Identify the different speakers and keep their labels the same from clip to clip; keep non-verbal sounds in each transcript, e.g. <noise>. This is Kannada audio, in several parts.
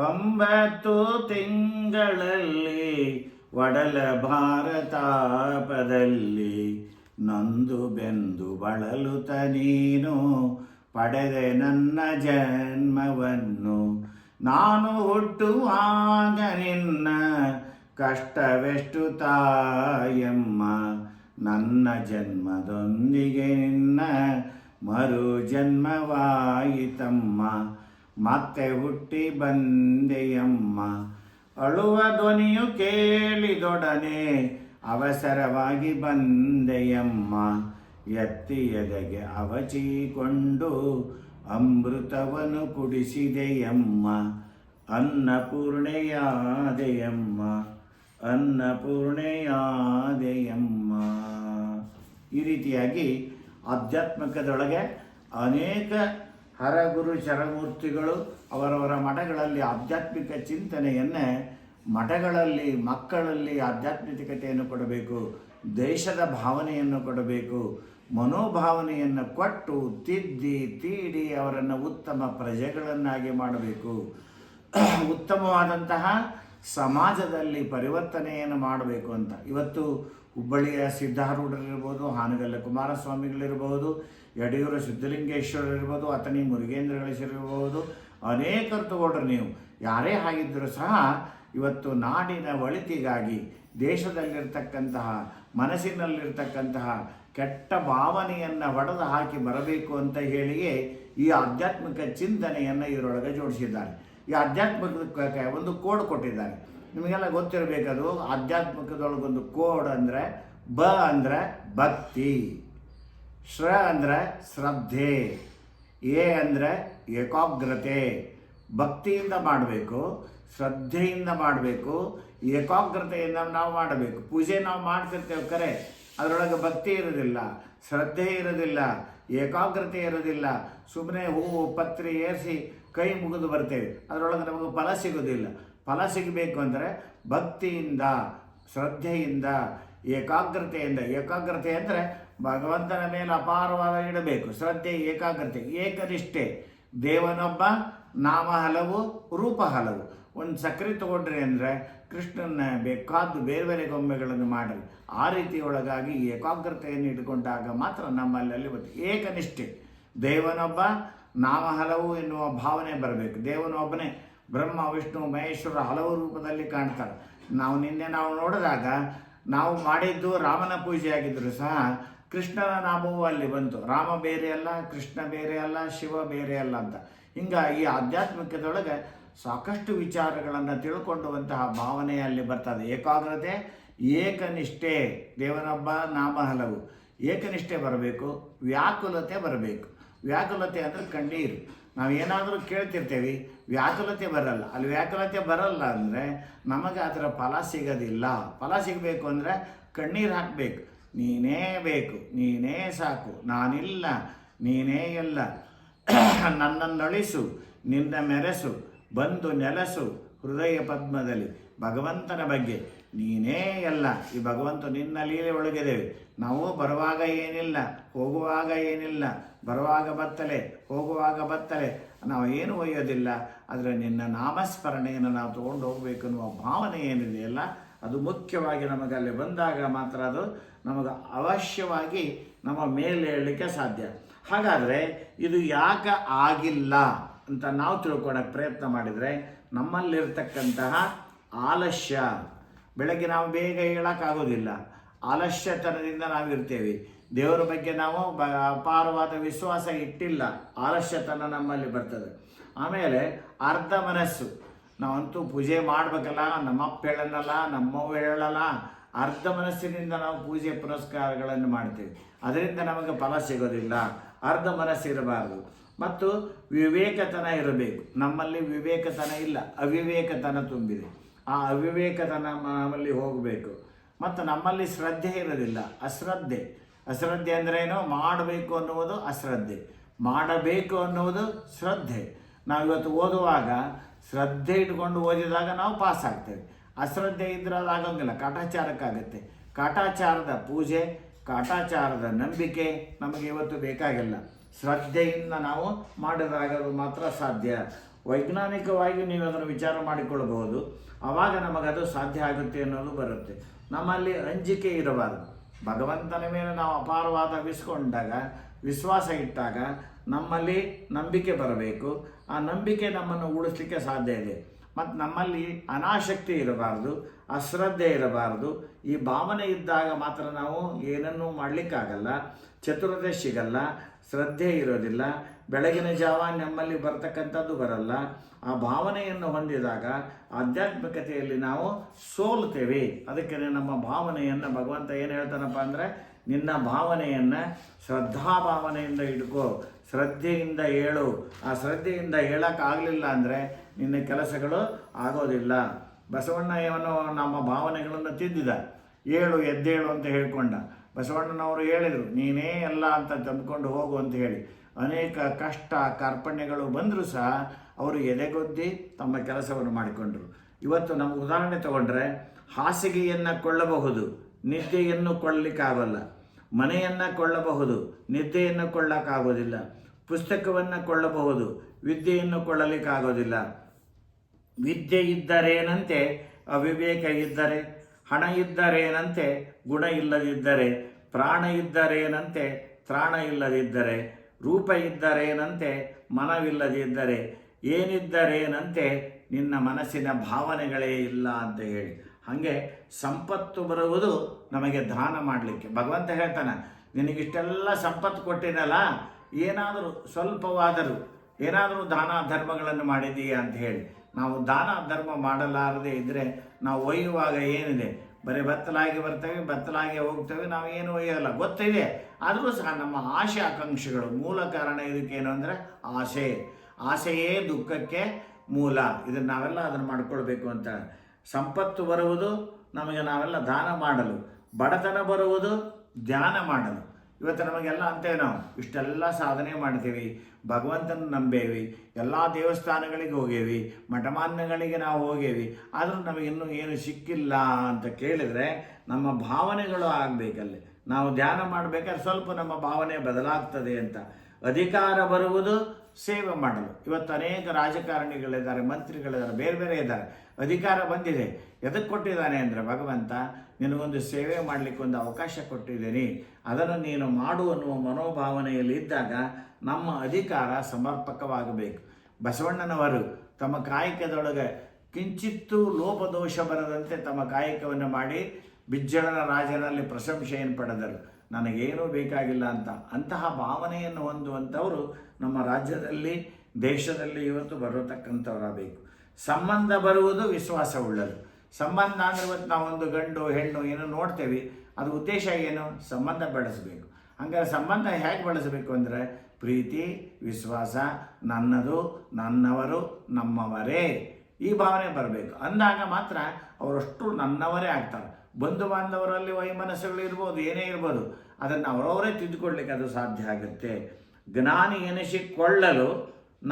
Speaker 1: ಒಂಬತ್ತು ತಿಂಗಳಲ್ಲಿ ಒಡಲ ಭಾರತಾಪದಲ್ಲಿ ನೊಂದು ಬೆಂದು ಬಳಲುತ ನೀನು, ಪಡೆದೆ ನನ್ನ ಜನ್ಮವನ್ನು. ನಾನು ಹುಟ್ಟುವಾಗ ನಿನ್ನ ಕಷ್ಟವೆಷ್ಟು ತಾಯಮ್ಮ, ನನ್ನ ಜನ್ಮದೊಂದಿಗೆ ನಿನ್ನ ಮರು ಜನ್ಮವಾಯಿತಮ್ಮ ಮತ್ತೆ ಹುಟ್ಟಿ ಬಂದೆಯಮ್ಮ. ಅಳುವ ಧ್ವನಿಯು ಕೇಳಿದೊಡನೆ ಅವಸರವಾಗಿ ಬಂದೆಯಮ್ಮ. ಎತ್ತಿ ಎದೆಗೆ ಅವಚಿಕೊಂಡು ಅಮೃತವನ್ನು ಕುಡಿಸಿದೆಯಮ್ಮ. ಅನ್ನಪೂರ್ಣೆಯಾದೆಯಮ್ಮ. ಅನ್ನಪೂರ್ಣೆಯಾದೆಯಮ್ಮ. ಈ ರೀತಿಯಾಗಿ ಆಧ್ಯಾತ್ಮಿಕದೊಳಗೆ ಅನೇಕ ಹರಗುರು ಶರಮೂರ್ತಿಗಳು ಅವರವರ ಮಠಗಳಲ್ಲಿ ಆಧ್ಯಾತ್ಮಿಕ ಚಿಂತನೆಯನ್ನೇ ಮಠಗಳಲ್ಲಿ, ಮಕ್ಕಳಲ್ಲಿ ಆಧ್ಯಾತ್ಮಿಕತೆಯನ್ನು ಕೊಡಬೇಕು, ದೇಶದ ಭಾವನೆಯನ್ನು ಕೊಡಬೇಕು, ಮನೋಭಾವನೆಯನ್ನು ಕೊಟ್ಟು ತಿದ್ದಿ, ತೀಡಿ ಅವರನ್ನು ಉತ್ತಮ ಪ್ರಜೆಗಳನ್ನಾಗಿ ಮಾಡಬೇಕು. <clears throat> ಉತ್ತಮವಾದಂತಹ ಸಮಾಜದಲ್ಲಿ ಪರಿವರ್ತನೆಯನ್ನು ಮಾಡಬೇಕು ಅಂತ. ಇವತ್ತು ಹುಬ್ಬಳ್ಳಿಯ ಸಿದ್ಧಾರೂಢರಿರ್ಬೋದು, ಹಾನಗಲ್ಲ ಕುಮಾರಸ್ವಾಮಿಗಳಿರ್ಬೋದು ಯಡಿಯೂರ ಸಿದ್ಧಲಿಂಗೇಶ್ವರರಿರ್ಬೋದು ಅಥಣಿ ಮುರುಗೇಂದ್ರಗಳಿಸಿರ್ಬೋದು ಅನೇಕರು ತಗೊಳ್ರಿ ನೀವು. ಯಾರೇ ಆಗಿದ್ದರೂ ಸಹ ಇವತ್ತು ನಾಡಿನ ಒಳಿತಿಗಾಗಿ ದೇಶದಲ್ಲಿರ್ತಕ್ಕಂತಹ ಮನಸ್ಸಿನಲ್ಲಿರ್ತಕ್ಕಂತಹ ಕೆಟ್ಟ ಭಾವನೆಯನ್ನು ಹೊಡೆದು ಹಾಕಿ ಬರಬೇಕು ಅಂತ ಹೇಳಿಯೇ ಈ ಆಧ್ಯಾತ್ಮಿಕ ಚಿಂತನೆಯನ್ನು ಇದರೊಳಗೆ ಜೋಡಿಸಿದ್ದಾರೆ. ಈ ಆಧ್ಯಾತ್ಮಿಕಕ್ಕೆ ಒಂದು ಕೋಡ್ ಕೊಟ್ಟಿದ್ದಾರೆ. ನಿಮಗೆಲ್ಲ ಗೊತ್ತಿರಬೇಕದು ಆಧ್ಯಾತ್ಮಿಕದೊಳಗೊಂದು ಕೋಡ್ ಅಂದರೆ ಬ ಅಂದರೆ ಭಕ್ತಿ. ಶ್ರ ಅಂದರೆ ಶ್ರದ್ಧೆ, ಎ ಅಂದರೆ ಏಕಾಗ್ರತೆ. ಭಕ್ತಿಯಿಂದ ಮಾಡಬೇಕು, ಶ್ರದ್ಧೆಯಿಂದ ಮಾಡಬೇಕು, ಏಕಾಗ್ರತೆಯಿಂದ ನಾವು ಮಾಡಬೇಕು. ಪೂಜೆ ನಾವು ಮಾಡ್ತಿರ್ತೇವೆ ಕರೆ, ಅದರೊಳಗೆ ಭಕ್ತಿ ಇರೋದಿಲ್ಲ, ಶ್ರದ್ಧೆ ಇರೋದಿಲ್ಲ, ಏಕಾಗ್ರತೆ ಇರೋದಿಲ್ಲ. ಸುಮ್ಮನೆ ಹೂವು ಪತ್ರಿ ಏರಿಸಿ ಕೈ ಮುಗಿದು ಬರ್ತೇವೆ, ಅದರೊಳಗೆ ನಮಗೆ ಫಲ ಸಿಗೋದಿಲ್ಲ. ಫಲ ಸಿಗಬೇಕು ಅಂದರೆ ಭಕ್ತಿಯಿಂದ, ಶ್ರದ್ಧೆಯಿಂದ, ಏಕಾಗ್ರತೆಯಿಂದ. ಏಕಾಗ್ರತೆ ಅಂದರೆ ಭಗವಂತನ ಮೇಲೆ ಅಪಾರವಾದ ಇಡಬೇಕು, ಶ್ರದ್ಧೆ, ಏಕಾಗ್ರತೆ, ಏಕನಿಷ್ಠೆ. ದೇವನೊಬ್ಬ, ನಾಮ ಹಲವು, ರೂಪ ಹಲವು. ಒಂದು ಸಕ್ಕರೆ ತಗೊಂಡ್ರೆ ಅಂದರೆ ಕೃಷ್ಣನ ಬೇಕಾದ್ದು ಬೇರೆ ಬೇರೆ ಗೊಂಬೆಗಳನ್ನು ಮಾಡಲು ಆ ರೀತಿಯೊಳಗಾಗಿ ಏಕಾಗ್ರತೆಯನ್ನು ಇಟ್ಟುಕೊಂಡಾಗ ಮಾತ್ರ ನಮ್ಮಲ್ಲಿ ಬರ್ತದೆ ಏಕನಿಷ್ಠೆ. ದೇವನೊಬ್ಬ, ನಾಮ ಹಲವು ಎನ್ನುವ ಭಾವನೆ ಬರಬೇಕು. ದೇವನೊಬ್ಬನೇ ಬ್ರಹ್ಮ, ವಿಷ್ಣು, ಮಹೇಶ್ವರ ಹಲವು ರೂಪದಲ್ಲಿ ಕಾಣ್ತಾರೆ ನಾವು ನಿನ್ನೆ ನಾವು ನೋಡಿದಾಗ ನಾವು ಮಾಡಿದ್ದು ರಾಮನ ಪೂಜೆ ಆಗಿದ್ದರೂ ಸಹ ಕೃಷ್ಣನ ನಾಮವೂ ಅಲ್ಲಿ ಬಂತು. ರಾಮ ಬೇರೆ ಅಲ್ಲ, ಕೃಷ್ಣ ಬೇರೆ ಅಲ್ಲ, ಶಿವ ಬೇರೆ ಅಲ್ಲ ಅಂತ. ಹಿಂಗ ಈ ಆಧ್ಯಾತ್ಮಿಕದೊಳಗೆ ಸಾಕಷ್ಟು ವಿಚಾರಗಳನ್ನು ತಿಳ್ಕೊಂಡುವಂತಹ ಭಾವನೆ ಅಲ್ಲಿ ಬರ್ತದೆ. ಏಕಾಗ್ರತೆ, ಏಕನಿಷ್ಠೆ. ದೇವನೊಬ್ಬ, ನಾಮ ಹಲವು. ಏಕನಿಷ್ಠೆ ಬರಬೇಕು, ವ್ಯಾಕುಲತೆ ಬರಬೇಕು. ವ್ಯಾಕುಲತೆ ಅಂದರೆ ಕಣ್ಣೀರು. ನಾವು ಏನಾದರೂ ಕೇಳ್ತಿರ್ತೇವೆ, ವ್ಯಾಕುಲತೆ ಬರಲ್ಲ. ಅಲ್ಲಿ ವ್ಯಾಕುಲತೆ ಬರಲ್ಲ ಅಂದರೆ ನಮಗೆ ಅದರ ಫಲ ಸಿಗೋದಿಲ್ಲ. ಫಲ ಸಿಗಬೇಕು ಅಂದರೆ ಕಣ್ಣೀರು ಹಾಕಬೇಕು. ನೀನೇ ಬೇಕು, ನೀನೇ ಸಾಕು, ನಾನಿಲ್ಲ, ನೀನೇ ಎಲ್ಲ ನನ್ನನ್ನೊಳಿಸು, ನಿನ್ನ ಮೆರೆಸು, ಬಂದು ನೆಲೆಸು ಹೃದಯ ಪದ್ಮದಲ್ಲಿ. ಭಗವಂತನ ಬಗ್ಗೆ ನೀನೇ ಎಲ್ಲ ಈ ಭಗವಂತ ನಿನ್ನ ಲೀಲೆ ಒಳಗಿದ್ದೇವೆ. ನಾವು ಬರುವಾಗ ಏನಿಲ್ಲ, ಹೋಗುವಾಗ ಏನಿಲ್ಲ, ಬರುವಾಗ ಬತ್ತಲೆ, ಹೋಗುವಾಗ ಬತ್ತಲೆ. ನಾವು ಏನು ಒಯ್ಯೋದಿಲ್ಲ, ಆದರೆ ನಿನ್ನ ನಾಮಸ್ಮರಣೆಯನ್ನು ನಾವು ತೊಗೊಂಡು ಹೋಗಬೇಕು ಅನ್ನುವ ಭಾವನೆ ಏನಿದೆಯಲ್ಲ, ಅದು ಮುಖ್ಯವಾಗಿ ನಮಗೆ ಅಲ್ಲಿ ಬಂದಾಗ ಮಾತ್ರ ಅದು ನಮಗೆ ಅವಶ್ಯವಾಗಿ ನಮ್ಮ ಮೇಲೆ ಹೇಳಲಿಕ್ಕೆ ಸಾಧ್ಯ. ಹಾಗಾದರೆ ಇದು ಯಾಕೆ ಆಗಿಲ್ಲ ಅಂತ ನಾವು ತಿಳ್ಕೊಳಕ್ಕೆ ಪ್ರಯತ್ನ ಮಾಡಿದರೆ ನಮ್ಮಲ್ಲಿರ್ತಕ್ಕಂತಹ ಆಲಸ್ಯ, ಬೆಳಗ್ಗೆ ನಾವು ಬೇಗ ಹೇಳೋಕ್ಕಾಗೋದಿಲ್ಲ ಆಲಸ್ಯತನದಿಂದ ನಾವು ಇರ್ತೇವೆ ದೇವರ ಬಗ್ಗೆ ನಾವು ಬ ಅಪಾರವಾದ ವಿಶ್ವಾಸ ಇಟ್ಟಿಲ್ಲ. ಆಲಸ್ಯತನ ನಮ್ಮಲ್ಲಿ ಬರ್ತದೆ. ಆಮೇಲೆ ಅರ್ಧ ಮನಸ್ಸು. ನಾವಂತೂ ಪೂಜೆ ಮಾಡಬೇಕಲ್ಲ, ನಮ್ಮಪ್ಪ ಹೇಳಲ್ಲ, ನಮ್ಮವ್ವ ಹೇಳಲ್ಲ ಅರ್ಧ ಮನಸ್ಸಿನಿಂದ ನಾವು ಪೂಜೆ ಪುರಸ್ಕಾರಗಳನ್ನು ಮಾಡ್ತೇವೆ. ಅದರಿಂದ ನಮಗೆ ಫಲ ಸಿಗೋದಿಲ್ಲ. ಅರ್ಧ ಮನಸ್ಸಿರಬಾರದು ಮತ್ತು ವಿವೇಕತನ ಇರಬೇಕು. ನಮ್ಮಲ್ಲಿ ವಿವೇಕತನ ಇಲ್ಲ. ಅವಿವೇಕತನ ತುಂಬಿದೆ. ಆ ಅವಿವೇಕತನ ನಮ್ಮಲ್ಲಿ ಹೋಗಬೇಕು. ಮತ್ತು ನಮ್ಮಲ್ಲಿ ಶ್ರದ್ಧೆ ಇರೋದಿಲ್ಲ. ಅಶ್ರದ್ಧೆ. ಅಶ್ರದ್ಧೆ ಅಂದ್ರೇನು ಮಾಡಬೇಕು ಅನ್ನುವುದು ಅಶ್ರದ್ಧೆ. ಮಾಡಬೇಕು ಅನ್ನುವುದು ಶ್ರದ್ಧೆ. ನಾವು ಇವತ್ತು ಓದುವಾಗ ಶ್ರದ್ಧೆ ಇಟ್ಕೊಂಡು ಓದಿದಾಗ ನಾವು ಪಾಸ್ ಆಗ್ತೇವೆ ಅಶ್ರದ್ಧೆ ಇದ್ರೆ ಅದು ಆಗೋಂಗಿಲ್ಲ ಕಾಟಾಚಾರಕ್ಕಾಗತ್ತೆ. ಕಾಟಾಚಾರದ ಪೂಜೆ, ಕಾಟಾಚಾರದ ನಂಬಿಕೆ ನಮಗೆ ಇವತ್ತು ಬೇಕಾಗಿಲ್ಲ. ಶ್ರದ್ಧೆಯಿಂದ ನಾವು ಮಾಡಿದಾಗ ಅದು ಮಾತ್ರ ಸಾಧ್ಯ. ವೈಜ್ಞಾನಿಕವಾಗಿ ನೀವು ಅದನ್ನು ವಿಚಾರ ಮಾಡಿಕೊಳ್ಳಬಹುದು. ಆವಾಗ ನಮಗದು ಸಾಧ್ಯ ಆಗುತ್ತೆ ಅನ್ನೋದು ಬರುತ್ತೆ. ನಮ್ಮಲ್ಲಿ ಅಂಜಿಕೆ ಇರಬಾರದು. ಭಗವಂತನ ಮೇಲೆ ನಾವು ಅಪಾರವಾದ ವಿಸ್ಕೊಂಡಾಗ, ವಿಶ್ವಾಸ ಇಟ್ಟಾಗ ನಮ್ಮಲ್ಲಿ ನಂಬಿಕೆ ಬರಬೇಕು. ಆ ನಂಬಿಕೆ ನಮ್ಮನ್ನು ಉಳಿಸ್ಲಿಕ್ಕೆ ಸಾಧ್ಯ ಇದೆ. ಮತ್ತು ನಮ್ಮಲ್ಲಿ ಅನಾಶಕ್ತಿ ಇರಬಾರ್ದು, ಅಶ್ರದ್ಧೆ ಇರಬಾರ್ದು, ಈ ಭಾವನೆ ಇದ್ದಾಗ ಮಾತ್ರ ನಾವು ಏನನ್ನೂ ಮಾಡಲಿಕ್ಕಾಗಲ್ಲ ಚತುರತೆ ಸಿಗಲ್ಲ ಶ್ರದ್ಧೆ ಇರೋದಿಲ್ಲ, ಬೆಳಗಿನ ಜಾವ ನಮ್ಮಲ್ಲಿ ಬರ್ತಕ್ಕಂಥದ್ದು ಬರಲ್ಲ. ಆ ಭಾವನೆಯನ್ನು ಹೊಂದಿದಾಗ ಆಧ್ಯಾತ್ಮಿಕತೆಯಲ್ಲಿ ನಾವು ಸೋಲ್ತೇವೆ ಅದಕ್ಕೆ ನಮ್ಮ ಭಾವನೆಯನ್ನು ಭಗವಂತ ಏನು ಹೇಳ್ತಾನಪ್ಪ ಅಂದರೆ, ನಿನ್ನ ಭಾವನೆಯನ್ನು ಶ್ರದ್ಧಾ ಭಾವನೆಯಿಂದ ಇಟ್ಕೋ ಶ್ರದ್ಧೆಯಿಂದ ಹೇಳು. ಆ ಶ್ರದ್ಧೆಯಿಂದ ಹೇಳೋಕ್ಕಾಗಲಿಲ್ಲ ಅಂದರೆ ನಿನ್ನ ಕೆಲಸಗಳು ಆಗೋದಿಲ್ಲ. ಬಸವಣ್ಣ ಏನೋ ನಮ್ಮ ಭಾವನೆಗಳನ್ನು ತಿದ್ದಿದ. ಏಳು ಎದ್ದೇಳು ಅಂತ ಹೇಳ್ಕೊಂಡ. ಬಸವಣ್ಣನವರು ಹೇಳಿದರು, ನೀನೇ ಎಲ್ಲ ಅಂತ ತಂದ್ಕೊಂಡು ಹೋಗು ಅಂತ ಹೇಳಿ. ಅನೇಕ ಕಷ್ಟ ಕಾರ್ಪಣ್ಯಗಳು ಬಂದರೂ ಸಹ ಅವರು ಎದೆಗೊದ್ದಿ ತಮ್ಮ ಕೆಲಸವನ್ನು ಮಾಡಿಕೊಂಡರು. ಇವತ್ತು ನಮ್ಮ ಉದಾಹರಣೆ ತಗೊಂಡ್ರೆ, ಹಾಸಿಗೆಯನ್ನು ಕೊಳ್ಳಬಹುದು, ನಿದ್ದೆಯನ್ನು ಕೊಳ್ಳಲಿಕ್ಕಾಗಲ್ಲ ಮನೆಯನ್ನು ಕೊಳ್ಳಬಹುದು, ನಿದ್ದೆಯನ್ನು ಕೊಳ್ಳಕ್ಕಾಗೋದಿಲ್ಲ. ಪುಸ್ತಕವನ್ನು ಕೊಳ್ಳಬಹುದು, ವಿದ್ಯೆಯನ್ನು ಕೊಳ್ಳಲಿಕ್ಕಾಗೋದಿಲ್ಲ. ವಿದ್ಯೆ ಇದ್ದರೇನಂತೆ, ಅವಿವೇಕ ಇದ್ದರೆ, ಹಣ ಇದ್ದರೇನಂತೆ, ಗುಣ ಇಲ್ಲದಿದ್ದರೆ, ಪ್ರಾಣ ಇದ್ದರೇನಂತೆ, ತ್ರಾಣ ಇಲ್ಲದಿದ್ದರೆ, ರೂಪ ಇದ್ದರೇನಂತೆ, ಮನವಿಲ್ಲದಿದ್ದರೆ, ಏನಿದ್ದರೇನಂತೆ, ನಿನ್ನ ಮನಸ್ಸಿನ ಭಾವನೆಗಳೇ ಇಲ್ಲ ಅಂತ ಹೇಳಿ. ಹಾಗೆ ಸಂಪತ್ತು ಬರುವುದು ನಮಗೆ ದಾನ ಮಾಡಲಿಕ್ಕೆ. ಭಗವಂತ ಹೇಳ್ತಾನೆ, ನಿನಗಿಷ್ಟೆಲ್ಲ ಸಂಪತ್ತು ಕೊಟ್ಟಿನಲ್ಲ, ಏನಾದರೂ ಸ್ವಲ್ಪವಾದರೂ, ಏನಾದರೂ ದಾನ ಧರ್ಮಗಳನ್ನು ಮಾಡಿದೀಯಾ ಅಂತ ಹೇಳಿ. ನಾವು ದಾನ ಧರ್ಮ ಮಾಡಲಾರದೆ ಇದ್ದರೆ ನಾವು ಒಯ್ಯುವಾಗ ಏನಿದೆ? ಬರೀ ಬತ್ತಲಾಗಿ ಬರ್ತೇವೆ, ಬತ್ತಲಾಗಿ ಹೋಗ್ತೇವೆ, ನಾವು ಏನು ಒಯ್ಯಲ್ಲ. ಗೊತ್ತಿದೆ. ಆದರೂ ಸಹ ನಮ್ಮ ಆಶೆ ಆಕಾಂಕ್ಷೆಗಳು ಮೂಲ ಕಾರಣ ಇದಕ್ಕೇನು ಅಂದರೆ ಆಸೆ. ಆಸೆಯೇ ದುಃಖಕ್ಕೆ ಮೂಲ. ಇದನ್ನು ನಾವೆಲ್ಲ ಅದನ್ನು ಮಾಡಿಕೊಳ್ಬೇಕು ಅಂತ. ಸಂಪತ್ತು ಬರುವುದು, ನಮಗೆ ನಾವೆಲ್ಲ ದಾನ ಮಾಡಲು. ಬಡತನ ಬರುವುದು, ಧ್ಯಾನ ಮಾಡಲು. ಇವತ್ತು ನಮಗೆಲ್ಲ ಅಂತೇವೆ ನಾವು ಇಷ್ಟೆಲ್ಲ ಸಾಧನೆ ಮಾಡ್ತೀವಿ ಭಗವಂತನ ನಂಬೇವಿ, ಎಲ್ಲ ದೇವಸ್ಥಾನಗಳಿಗೆ ಹೋಗೇವಿ, ಮಠಮಾನ್ಯಗಳಿಗೆ ನಾವು ಹೋಗೇವಿ, ಆದರೂ ನಮಗಿನ್ನೂ ಏನು ಸಿಕ್ಕಿಲ್ಲ ಅಂತ ಕೇಳಿದರೆ ನಮ್ಮ ಭಾವನೆಗಳು ಆಗಬೇಕಲ್ಲಿ. ನಾವು ಧ್ಯಾನ ಮಾಡಬೇಕಾದ್ರೆ ಸ್ವಲ್ಪ ನಮ್ಮ ಭಾವನೆ ಬದಲಾಗ್ತದೆ ಅಂತ. ಅಧಿಕಾರ ಬರುವುದು ಸೇವೆ ಮಾಡಲು. ಇವತ್ತು ಅನೇಕ ರಾಜಕಾರಣಿಗಳಿದ್ದಾರೆ, ಮಂತ್ರಿಗಳಿದ್ದಾರೆ, ಬೇರೆ ಬೇರೆ ಇದ್ದಾರೆ. ಅಧಿಕಾರ ಬಂದಿದೆ. ಎದಕ್ಕೆ ಕೊಟ್ಟಿದ್ದಾನೆ ಅಂದರೆ, ಭಗವಂತ, ನಿನಗೊಂದು ಸೇವೆ ಮಾಡಲಿಕ್ಕೆ ಒಂದು ಅವಕಾಶ ಕೊಟ್ಟಿದ್ದೀನಿ. ಅದನ್ನು ನೀನು ಮಾಡು ಅನ್ನುವ ಮನೋಭಾವನೆಯಲ್ಲಿ ಇದ್ದಾಗ ನಮ್ಮ ಅಧಿಕಾರ ಸಮರ್ಪಕವಾಗಬೇಕು. ಬಸವಣ್ಣನವರು ತಮ್ಮ ಕಾಯಕದೊಳಗೆ ಕಿಂಚಿತ್ತೂ ಲೋಪದೋಷ ಬರದಂತೆ ತಮ್ಮ ಕಾಯಕವನ್ನು ಮಾಡಿ ಬಿಜ್ಜಳನ ರಾಜನಲ್ಲಿ ಪ್ರಶಂಸೆಯನ್ನು ಪಡೆದರು. ನನಗೇನೂ ಬೇಕಾಗಿಲ್ಲ ಅಂತ. ಅಂತಹ ಭಾವನೆಯನ್ನು ಹೊಂದುವಂಥವರು ನಮ್ಮ ರಾಜ್ಯದಲ್ಲಿ, ದೇಶದಲ್ಲಿ ಇವತ್ತು ಬರತಕ್ಕಂಥವರಾಗಬೇಕು. ಸಂಬಂಧ ಬರುವುದು ವಿಶ್ವಾಸವುಳ್ಳದು. ಸಂಬಂಧ ಅಂದರೆ ಇವತ್ತು ನಾವೊಂದು ಗಂಡು, ಹೆಣ್ಣು ಏನೋ ನೋಡ್ತೇವೆ, ಅದು ಉದ್ದೇಶ ಏನು? ಸಂಬಂಧ ಬೆಳೆಸಬೇಕು. ಹಂಗಾರೆ ಸಂಬಂಧ ಹೇಗೆ ಬೆಳೆಸಬೇಕು ಅಂದರೆ, ಪ್ರೀತಿ, ವಿಶ್ವಾಸ, ನನ್ನದು, ನನ್ನವರು, ನಮ್ಮವರೇ ಈ ಭಾವನೆ ಬರಬೇಕು. ಅಂದಾಗ ಮಾತ್ರ ಅವರಷ್ಟು ನನ್ನವರೇ ಆಗ್ತಾರೆ. ಬಂಧು ಬಾಂಧವರಲ್ಲಿ ವೈಮನಸ್ಸುಗಳು ಇರ್ಬೋದು, ಏನೇ ಇರ್ಬೋದು, ಅದನ್ನು ಅವರವರೇ ತಿದ್ದುಕೊಳ್ಳಿಕ್ಕೆ ಅದು ಸಾಧ್ಯ ಆಗುತ್ತೆ. ಜ್ಞಾನಿ ಎನಿಸಿಕೊಳ್ಳಲು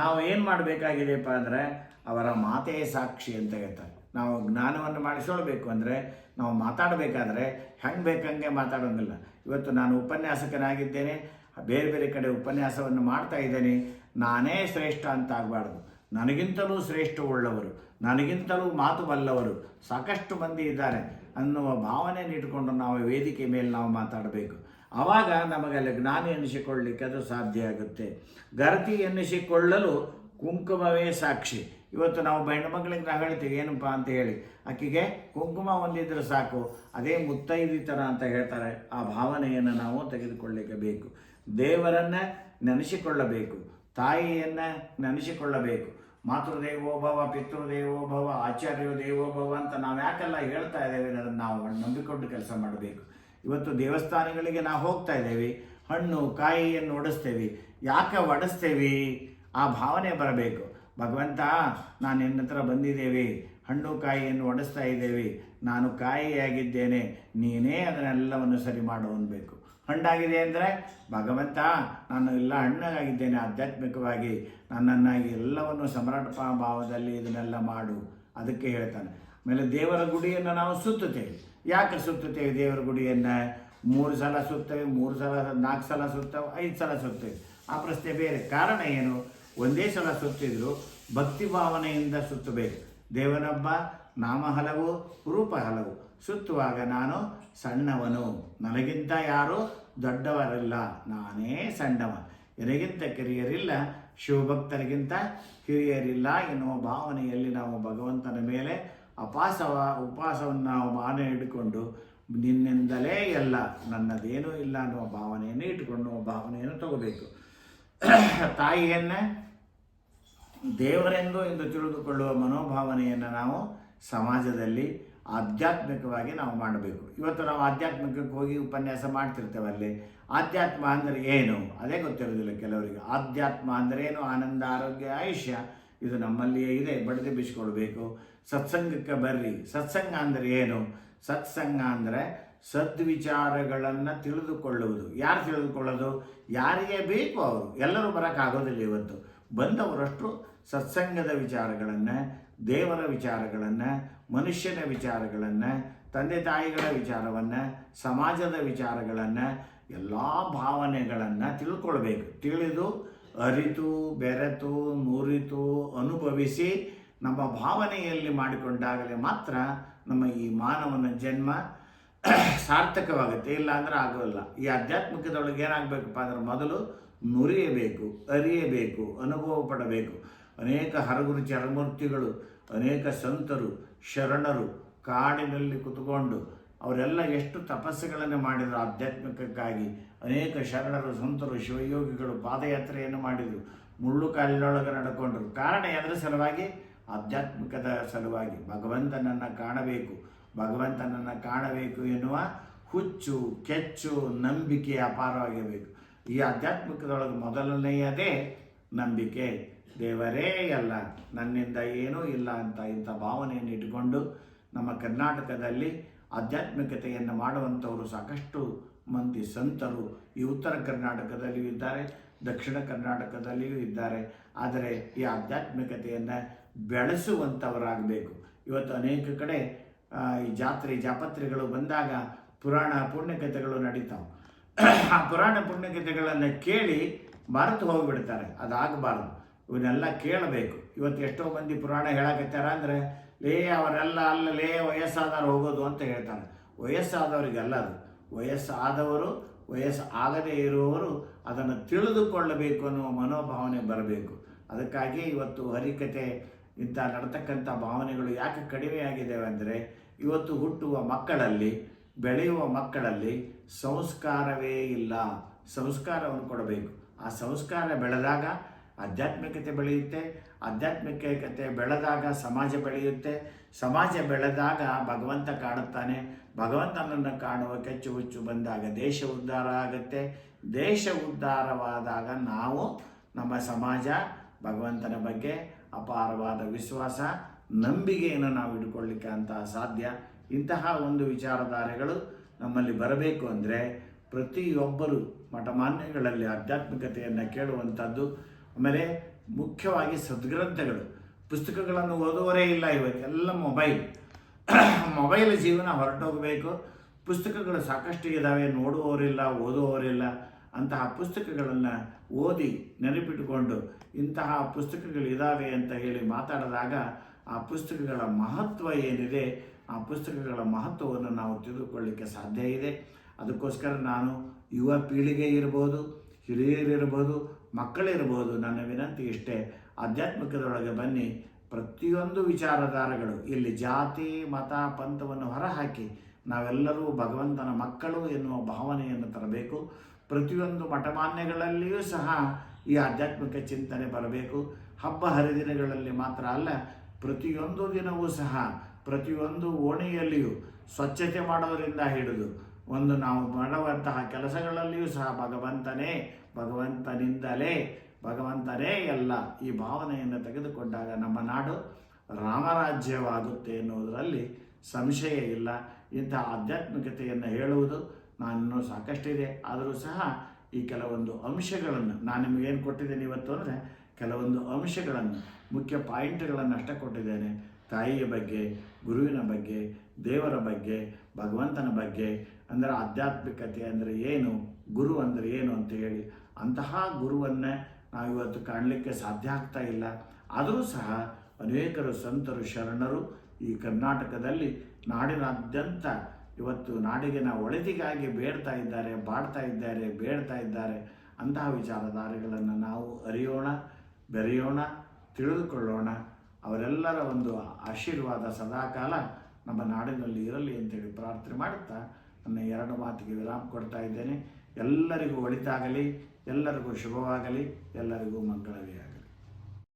Speaker 1: ನಾವು ಏನು ಮಾಡಬೇಕಾಗಿದೆಯಪ್ಪ ಅಂದರೆ, ಅವರ ಮಾತೇ ಸಾಕ್ಷಿ ಅಂತ ಹೇಳ್ತಾರೆ. ನಾವು ಜ್ಞಾನವನ್ನು ಮಾಡಿಸ್ಕೊಳ್ಬೇಕು ಅಂದರೆ, ನಾವು ಮಾತಾಡಬೇಕಾದ್ರೆ ಹೆಂಗೆ ಬೇಕಂಗೆ ಮಾತಾಡೋಂಗಿಲ್ಲ. ಇವತ್ತು ನಾನು ಉಪನ್ಯಾಸಕನಾಗಿದ್ದೇನೆ, ಬೇರೆ ಬೇರೆ ಕಡೆ ಉಪನ್ಯಾಸವನ್ನು ಮಾಡ್ತಾ ಇದ್ದೇನೆ, ನಾನೇ ಶ್ರೇಷ್ಠ ಅಂತ ಆಗಬಾರ್ದು. ನನಗಿಂತಲೂ ಶ್ರೇಷ್ಠ ಉಳ್ಳವರು ನನಗಿಂತಲೂ ಮಾತು ಬಲ್ಲವರು ಸಾಕಷ್ಟು ಮಂದಿ ಇದ್ದಾರೆ. ಅನ್ನುವ ಭಾವನೆಯನ್ನು ಇಟ್ಕೊಂಡು ನಾವು ವೇದಿಕೆ ಮೇಲೆ ನಾವು ಮಾತಾಡಬೇಕು. ಆವಾಗ ನಮಗಲ್ಲಿ ಜ್ಞಾನ ಎನಿಸಿಕೊಳ್ಳಲಿಕ್ಕೆ ಅದು ಸಾಧ್ಯ ಆಗುತ್ತೆ. ಗರತಿ ಎನ್ನಿಸಿಕೊಳ್ಳಲು ಕುಂಕುಮವೇ ಸಾಕ್ಷಿ. ಇವತ್ತು ನಾವು ಹೆಣ್ಣು ಮಕ್ಕಳಿಗೆ ನಾವು ಹೇಳ್ತೀವಿ, ಏನಪ್ಪ ಅಂತ ಹೇಳಿ. ಆಕೆಗೆ ಕುಂಕುಮ ಒಂದಿದ್ರೆ ಸಾಕು. ಅದೇ ಮುತ್ತೈದಿ ಥರ ಅಂತ ಹೇಳ್ತಾರೆ. ಆ ಭಾವನೆಯನ್ನು ನಾವು ತೆಗೆದುಕೊಳ್ಳಲಿಕ್ಕೆ ಬೇಕು. ದೇವರನ್ನು ನೆನೆಸಿಕೊಳ್ಳಬೇಕು. ತಾಯಿಯನ್ನು ನೆನೆಸಿಕೊಳ್ಳಬೇಕು. ಮಾತೃದೇವೋಭವ ಪಿತೃದೇವೋಭವ ಆಚಾರ್ಯ ದೇವೋಭವ ಅಂತ ನಾವು ಯಾಕೆಲ್ಲ ಹೇಳ್ತಾ ಇದ್ದೇವೆ ಅನ್ನೋದನ್ನು ನಾವು ನಂಬಿಕೊಂಡು ಕೆಲಸ ಮಾಡಬೇಕು. ಇವತ್ತು ದೇವಸ್ಥಾನಗಳಿಗೆ ನಾವು ಹೋಗ್ತಾ ಇದ್ದೇವೆ. ಹಣ್ಣು, ಕಾಯಿಯನ್ನು ಒಡಿಸ್ತೇವೆ. ಯಾಕೆ ಒಡಿಸ್ತೇವೆ? ಆ ಭಾವನೆ ಬರಬೇಕು. ಭಗವಂತ, ನಾನು ನಿನ್ನ ಹತ್ರ ಬಂದಿದ್ದೇವೆ. ಹಣ್ಣು, ಕಾಯಿಯನ್ನು ಒಡಿಸ್ತಾ ಇದ್ದೇವೆ. ನಾನು ಕಾಯಿಯಾಗಿದ್ದೇನೆ. ನೀನೇ ಅದನ್ನೆಲ್ಲವನ್ನು ಸರಿ ಮಾಡು ಹಣ್ಣಾಗಿದೆ ಅಂದರೆ, ಭಗವಂತ, ನಾನು ಎಲ್ಲ ಹಣ್ಣಾಗಿದ್ದೇನೆ, ಆಧ್ಯಾತ್ಮಿಕವಾಗಿ ನನ್ನನ್ನು ಎಲ್ಲವನ್ನು ಸಮರ್ಪಣಾ ಭಾವದಲ್ಲಿ ಇದನ್ನೆಲ್ಲ ಮಾಡು, ಅದಕ್ಕೆ ಹೇಳ್ತಾನೆ. ಆಮೇಲೆ ದೇವರ ಗುಡಿಯನ್ನು ನಾವು ಸುತ್ತುತ್ತೇವೆ. ಯಾಕೆ ಸುತ್ತುತ್ತೇವೆ ದೇವರ ಗುಡಿಯನ್ನು? ಮೂರು ಸಲ ಸುತ್ತೇವೆ ಮೂರು ಸಲ, ನಾಲ್ಕು ಸಲ ಸುತ್ತೇವೆ ಐದು ಸಲ ಸುತ್ತೇವೆ ಆ ಪ್ರಶ್ನೆ ಬೇರೆ. ಕಾರಣ ಏನು? ಒಂದೇ ಸಲ ಸುತ್ತಿದ್ರು ಭಕ್ತಿ ಭಾವನೆಯಿಂದ ಸುತ್ತಬೇಕು. ದೇವನೊಬ್ಬ ನಾಮ ಹಲವು, ರೂಪ ಹಲವು. ಸುತ್ತುವಾಗ ನಾನು ಸಣ್ಣವನು. ನನಗಿಂತ ಯಾರು ದೊಡ್ಡವರಿಲ್ಲ. ನಾನೇ ಸಣ್ಣವ ನನಗಿಂತ ಕಿರಿಯರಿಲ್ಲ, ಶಿವಭಕ್ತರಿಗಿಂತ ಹಿರಿಯರಿಲ್ಲ ಎನ್ನುವ ಭಾವನೆಯಲ್ಲಿ ನಾವು ಭಗವಂತನ ಮೇಲೆ ಅಪಾಸವ ಉಪವಾಸವನ್ನು ನಾವು ಮಾನ ಇಟ್ಟುಕೊಂಡು ನಿನ್ನಿಂದಲೇ ಎಲ್ಲ ನನ್ನದೇನೂ ಇಲ್ಲ ಅನ್ನುವ ಭಾವನೆಯನ್ನು ಇಟ್ಟುಕೊಂಡು ಭಾವನೆಯನ್ನು ತಗೋಬೇಕು. ತಾಯಿಯನ್ನು ದೇವರೆಂದು ಎಂದು ತಿಳಿದುಕೊಳ್ಳುವ ಮನೋಭಾವನೆಯನ್ನು ನಾವು ಸಮಾಜದಲ್ಲಿ ಆಧ್ಯಾತ್ಮಿಕವಾಗಿ ನಾವು ಮಾಡಬೇಕು. ಇವತ್ತು ನಾವು ಆಧ್ಯಾತ್ಮಿಕಕ್ಕೆ ಹೋಗಿ ಉಪನ್ಯಾಸ ಮಾಡ್ತಿರ್ತೇವೆ ಅಲ್ಲಿ. ಆಧ್ಯಾತ್ಮ ಅಂದರೆ ಏನು? ಅದೇ ಗೊತ್ತಿರೋದಿಲ್ಲ ಕೆಲವರಿಗೆ. ಆಧ್ಯಾತ್ಮ ಅಂದರೆ ಏನು? ಆನಂದ, ಆರೋಗ್ಯ, ಆಯುಷ್ಯ. ಇದು ನಮ್ಮಲ್ಲಿಯೇ ಇದೆ. ಬಡದೆ ಬಿಸಿಕೊಳ್ಬೇಕು ಸತ್ಸಂಗಕ್ಕೆ ಬರ್ರಿ. ಸತ್ಸಂಗ ಅಂದರೆ ಏನು? ಸತ್ಸಂಗ ಅಂದರೆ ಸದ್ವಿಚಾರಗಳನ್ನು ತಿಳಿದುಕೊಳ್ಳುವುದು. ಯಾರು ತಿಳಿದುಕೊಳ್ಳೋದು? ಯಾರಿಗೆ ಬೇಕು ಅವರು. ಎಲ್ಲರೂ ಬರೋಕ್ಕಾಗೋದಿಲ್ಲ ಇವತ್ತು. ಬಂದವರಷ್ಟು ಸತ್ಸಂಗದ ವಿಚಾರಗಳನ್ನು ದೇವರ ವಿಚಾರಗಳನ್ನು, ಮನುಷ್ಯನ ವಿಚಾರಗಳನ್ನು, ತಂದೆ ತಾಯಿಗಳ ವಿಚಾರವನ್ನು, ಸಮಾಜದ ವಿಚಾರಗಳನ್ನು, ಎಲ್ಲ ಭಾವನೆಗಳನ್ನು ತಿಳ್ಕೊಳ್ಬೇಕು. ತಿಳಿದು, ಅರಿತು, ಬೆರೆತು, ನುರಿತು, ಅನುಭವಿಸಿ ನಮ್ಮ ಭಾವನೆಯಲ್ಲಿ ಮಾಡಿಕೊಂಡಾಗಲೇ ಮಾತ್ರ ನಮ್ಮ ಈ ಮಾನವನ ಜನ್ಮ ಸಾರ್ಥಕವಾಗುತ್ತೆ. ಇಲ್ಲ ಅಂದರೆ ಆಗೋಲ್ಲ. ಈ ಆಧ್ಯಾತ್ಮಿಕದೊಳಗೆ ಏನಾಗಬೇಕಪ್ಪ ಅಂದ್ರೆ ಮೊದಲು ನುರಿಯಬೇಕು, ಅರಿಯಬೇಕು, ಅನುಭವ ಪಡಬೇಕು. ಅನೇಕ ಹರಗುರು ಚರಮೂರ್ತಿಗಳು, ಅನೇಕ ಸಂತರು, ಶರಣರು ಕಾಡಿನಲ್ಲಿ ಕುತ್ಕೊಂಡು ಅವರೆಲ್ಲ ಎಷ್ಟು ತಪಸ್ಸುಗಳನ್ನು ಮಾಡಿದರು. ಆಧ್ಯಾತ್ಮಿಕಕ್ಕಾಗಿ ಅನೇಕ ಶರಣರು, ಸಂತರು, ಶಿವಯೋಗಿಗಳು ಪಾದಯಾತ್ರೆಯನ್ನು ಮಾಡಿದರು. ಮುಳ್ಳು ಕಾಲಿನೊಳಗೆ ನಡ್ಕೊಂಡ್ರು. ಕಾರಣ ಅದರ ಸಲುವಾಗಿ? ಆಧ್ಯಾತ್ಮಿಕದ ಸಲುವಾಗಿ. ಭಗವಂತನನ್ನು ಕಾಣಬೇಕು. ಭಗವಂತನನ್ನು ಕಾಣಬೇಕು ಎನ್ನುವ ಹುಚ್ಚು, ಕೆಚ್ಚು, ನಂಬಿಕೆ ಅಪಾರವಾಗಿರಬೇಕು. ಈ ಆಧ್ಯಾತ್ಮಿಕದೊಳಗೆ ಮೊದಲನೆಯದೇ ನಂಬಿಕೆ. ದೇವರೇ ಅಲ್ಲ, ನನ್ನಿಂದ ಏನೂ ಇಲ್ಲ ಅಂತ ಇಂಥ ಭಾವನೆಯನ್ನು ಇಟ್ಟುಕೊಂಡು ನಮ್ಮ ಕರ್ನಾಟಕದಲ್ಲಿ ಆಧ್ಯಾತ್ಮಿಕತೆಯನ್ನು ಮಾಡುವಂಥವರು ಸಾಕಷ್ಟು ಮಂದಿ ಸಂತರು ಈ ಉತ್ತರ ಕರ್ನಾಟಕದಲ್ಲಿಯೂ ಇದ್ದಾರೆ, ದಕ್ಷಿಣ ಕರ್ನಾಟಕದಲ್ಲಿಯೂ ಇದ್ದಾರೆ. ಆದರೆ ಈ ಆಧ್ಯಾತ್ಮಿಕತೆಯನ್ನು ಬೆಳೆಸುವಂಥವರಾಗಬೇಕು. ಇವತ್ತು ಅನೇಕ ಕಡೆ ಈ ಜಾತ್ರೆ, ಜಾಪತ್ರೆಗಳು ಬಂದಾಗ ಪುರಾಣ ಪುಣ್ಯಕಥೆಗಳು ನಡೀತಾವೆ. ಆ ಪುರಾಣ ಪುಣ್ಯಕಥೆಗಳನ್ನು ಕೇಳಿ ಮರೆತು ಹೋಗಿಬಿಡ್ತಾರೆ. ಅದಾಗಬಾರ್ದು. ಇವನ್ನೆಲ್ಲ ಕೇಳಬೇಕು. ಇವತ್ತು ಎಷ್ಟೋ ಮಂದಿ ಪುರಾಣ ಹೇಳಕತ್ತಾರ ಅಂದರೆ, ಲೇ, ಅವರೆಲ್ಲ ಅಲ್ಲ, ಲೇ, ವಯಸ್ಸಾದವ್ರು ಹೋಗೋದು ಅಂತ ಹೇಳ್ತಾರೆ. ವಯಸ್ಸಾದವರಿಗೆಲ್ಲ ಅದು. ವಯಸ್ಸಾದವರು ವಯಸ್ಸು ಆಗದೇ ಇರುವವರು ಅದನ್ನು ತಿಳಿದುಕೊಳ್ಳಬೇಕು ಅನ್ನುವ ಮನೋಭಾವನೆ ಬರಬೇಕು. ಅದಕ್ಕಾಗಿ ಇವತ್ತು ಹರಿಕತೆ ಇಂಥ ನಡತಕ್ಕಂಥ ಭಾವನೆಗಳು ಯಾಕೆ ಕಡಿಮೆಯಾಗಿದ್ದಾವೆ ಅಂದರೆ, ಇವತ್ತು ಹುಟ್ಟುವ ಮಕ್ಕಳಲ್ಲಿ, ಬೆಳೆಯುವ ಮಕ್ಕಳಲ್ಲಿ ಸಂಸ್ಕಾರವೇ ಇಲ್ಲ. ಸಂಸ್ಕಾರವನ್ನು ಕೊಡಬೇಕು. ಆ ಸಂಸ್ಕಾರ ಬೆಳೆದಾಗ ಆಧ್ಯಾತ್ಮಿಕತೆ ಬೆಳೆಯುತ್ತೆ. ಆಧ್ಯಾತ್ಮಿಕತೆ ಬೆಳೆದಾಗ ಸಮಾಜ ಬೆಳೆಯುತ್ತೆ. ಸಮಾಜ ಬೆಳೆದಾಗ ಭಗವಂತ ಕಾಣುತ್ತಾನೆ ಭಗವಂತನನ್ನು ಕಾಣುವ ಕೆಚ್ಚು ಹುಚ್ಚು ಬಂದಾಗ ದೇಶ ಉದ್ಧಾರ ಆಗುತ್ತೆ. ದೇಶ ಉದ್ಧಾರವಾದಾಗ ನಾವು ನಮ್ಮ ಸಮಾಜ, ಭಗವಂತನ ಬಗ್ಗೆ ಅಪಾರವಾದ ವಿಶ್ವಾಸ, ನಂಬಿಕೆಯನ್ನು ನಾವು ಇಟ್ಕೊಳ್ಳಿಕ್ಕೆ ಅಂತ ಸಾಧ್ಯ ಇಂತಹ ಒಂದು ವಿಚಾರಧಾರೆಗಳು ನಮ್ಮಲ್ಲಿ ಬರಬೇಕು ಅಂದರೆ ಪ್ರತಿಯೊಬ್ಬರು ಮಠಮಾನ್ಯಗಳಲ್ಲಿ ಆಧ್ಯಾತ್ಮಿಕತೆಯನ್ನು ಕೇಳುವಂಥದ್ದು ಆಮೇಲೆ ಮುಖ್ಯವಾಗಿ ಸದ್ಗ್ರಂಥಗಳು. ಪುಸ್ತಕಗಳನ್ನು ಓದುವರೇ ಇಲ್ಲ ಇವತ್ತು ಎಲ್ಲ ಮೊಬೈಲ್. <coughs> ಮೊಬೈಲ್ ಜೀವನ ಹೊರಟೋಗಬೇಕು. ಪುಸ್ತಕಗಳು ಸಾಕಷ್ಟು ಇದ್ದಾವೆ ನೋಡುವವರಿಲ್ಲ, ಓದುವವರಿಲ್ಲ. ಅಂತಹ ಪುಸ್ತಕಗಳನ್ನು ಓದಿ ನೆನಪಿಟ್ಟುಕೊಂಡು ಇಂತಹ ಪುಸ್ತಕಗಳಿದ್ದಾವೆ ಅಂತ ಹೇಳಿ ಮಾತಾಡಿದಾಗ ಆ ಪುಸ್ತಕಗಳ ಮಹತ್ವ ಏನಿದೆ, ಆ ಪುಸ್ತಕಗಳ ಮಹತ್ವವನ್ನು ನಾವು ತಿಳಿದುಕೊಳ್ಳಿಕ್ಕೆ ಸಾಧ್ಯ ಇದೆ. ಅದಕ್ಕೋಸ್ಕರ ನಾನು ಯುವ ಪೀಳಿಗೆ ಇರ್ಬೋದು, ಹಿರಿಯರಿರ್ಬೋದು ಮಕ್ಕಳಿರ್ಬೋದು ನನ್ನ ವಿನಂತಿ ಇಷ್ಟೇ. ಆಧ್ಯಾತ್ಮಿಕದೊಳಗೆ ಬನ್ನಿ. ಪ್ರತಿಯೊಂದು ವಿಚಾರಧಾರಗಳು, ಇಲ್ಲಿ ಜಾತಿ, ಮತ, ಪಂಥವನ್ನು ಹೊರಹಾಕಿ ನಾವೆಲ್ಲರೂ ಭಗವಂತನ ಮಕ್ಕಳು ಎನ್ನುವ ಭಾವನೆಯನ್ನು ತರಬೇಕು. ಪ್ರತಿಯೊಂದು ಮಠಮಾನ್ಯಗಳಲ್ಲಿಯೂ ಸಹ ಈ ಆಧ್ಯಾತ್ಮಿಕ ಚಿಂತನೆ ಬರಬೇಕು. ಹಬ್ಬ ಹರಿದಿನಗಳಲ್ಲಿ ಮಾತ್ರ ಅಲ್ಲ, ಪ್ರತಿಯೊಂದು ದಿನವೂ ಸಹ, ಪ್ರತಿಯೊಂದು ಓಣಿಯಲ್ಲಿಯೂ ಸ್ವಚ್ಛತೆ ಮಾಡೋದರಿಂದ ಹಿಡಿದು, ಒಂದು ನಾವು ಮಾಡುವಂತಹ ಕೆಲಸಗಳಲ್ಲಿಯೂ ಸಹ ಭಗವಂತನೇ ಭಗವಂತನಿಂದಲೇ, ಭಗವಂತನೇ ಎಲ್ಲ ಈ ಭಾವನೆಯನ್ನು ತೆಗೆದುಕೊಂಡಾಗ ನಮ್ಮ ನಾಡು ರಾಮರಾಜ್ಯವಾಗುತ್ತೆ ಎನ್ನುವುದರಲ್ಲಿ ಸಂಶಯ ಇಲ್ಲ. ಇಂಥ ಆಧ್ಯಾತ್ಮಿಕತೆಯನ್ನು ಹೇಳುವುದು ನಾನು ಸಾಕಷ್ಟಿದೆ ಆದರೂ ಸಹ ಈ ಕೆಲವೊಂದು ಅಂಶಗಳನ್ನು ನಾನು ನಿಮಗೇನು ಕೊಟ್ಟಿದ್ದೇನೆ ಇವತ್ತು ಅಂದರೆ, ಕೆಲವೊಂದು ಅಂಶಗಳನ್ನು, ಮುಖ್ಯ ಪಾಯಿಂಟ್ಗಳನ್ನು ಅಷ್ಟೇ ಕೊಟ್ಟಿದ್ದೇನೆ. ತಾಯಿಯ ಬಗ್ಗೆ, ಗುರುವಿನ ಬಗ್ಗೆ, ದೇವರ ಬಗ್ಗೆ, ಭಗವಂತನ ಬಗ್ಗೆ, ಅಂದರೆ ಆಧ್ಯಾತ್ಮಿಕತೆ ಅಂದರೆ ಏನು, ಗುರು ಅಂದರೆ ಏನು ಅಂತ ಹೇಳಿ. ಅಂತಹ ಗುರುವನ್ನು ನಾವು ಇವತ್ತು ಕಾಣಲಿಕ್ಕೆ ಸಾಧ್ಯ ಆಗ್ತಾ ಇಲ್ಲ. ಆದರೂ ಸಹ ಅನೇಕರು ಸಂತರು, ಶರಣರು ಈ ಕರ್ನಾಟಕದಲ್ಲಿ ನಾಡಿನಾದ್ಯಂತ ಇವತ್ತು ನಾಡಿಗಿನ ಒಳಿತಿಗಾಗಿ ಬೇಡ್ತಾ ಇದ್ದಾರೆ, ಬಾಡ್ತಾ ಇದ್ದಾರೆ, ಬೇಡ್ತಾ ಇದ್ದಾರೆ. ಅಂತಹ ವಿಚಾರಧಾರೆಗಳನ್ನು ನಾವು ಅರಿಯೋಣ, ಬೆರೆಯೋಣ, ತಿಳಿದುಕೊಳ್ಳೋಣ. ಅವರೆಲ್ಲರ ಒಂದು ಆಶೀರ್ವಾದ ಸದಾಕಾಲ ನಮ್ಮ ನಾಡಿನಲ್ಲಿ ಇರಲಿ ಅಂತೇಳಿ ಪ್ರಾರ್ಥನೆ ಮಾಡುತ್ತಾ ನನ್ನ ಎರಡು ಮಾತಿಗೆ ವಿರಾಮ ಕೊಡ್ತಾ ಇದ್ದೇನೆ. ಎಲ್ಲರಿಗೂ ಒಳಿತಾಗಲಿ. ಎಲ್ಲರಿಗೂ ಶುಭವಾಗಲಿ ಎಲ್ಲರಿಗೂ ಮಂಗಳವೇ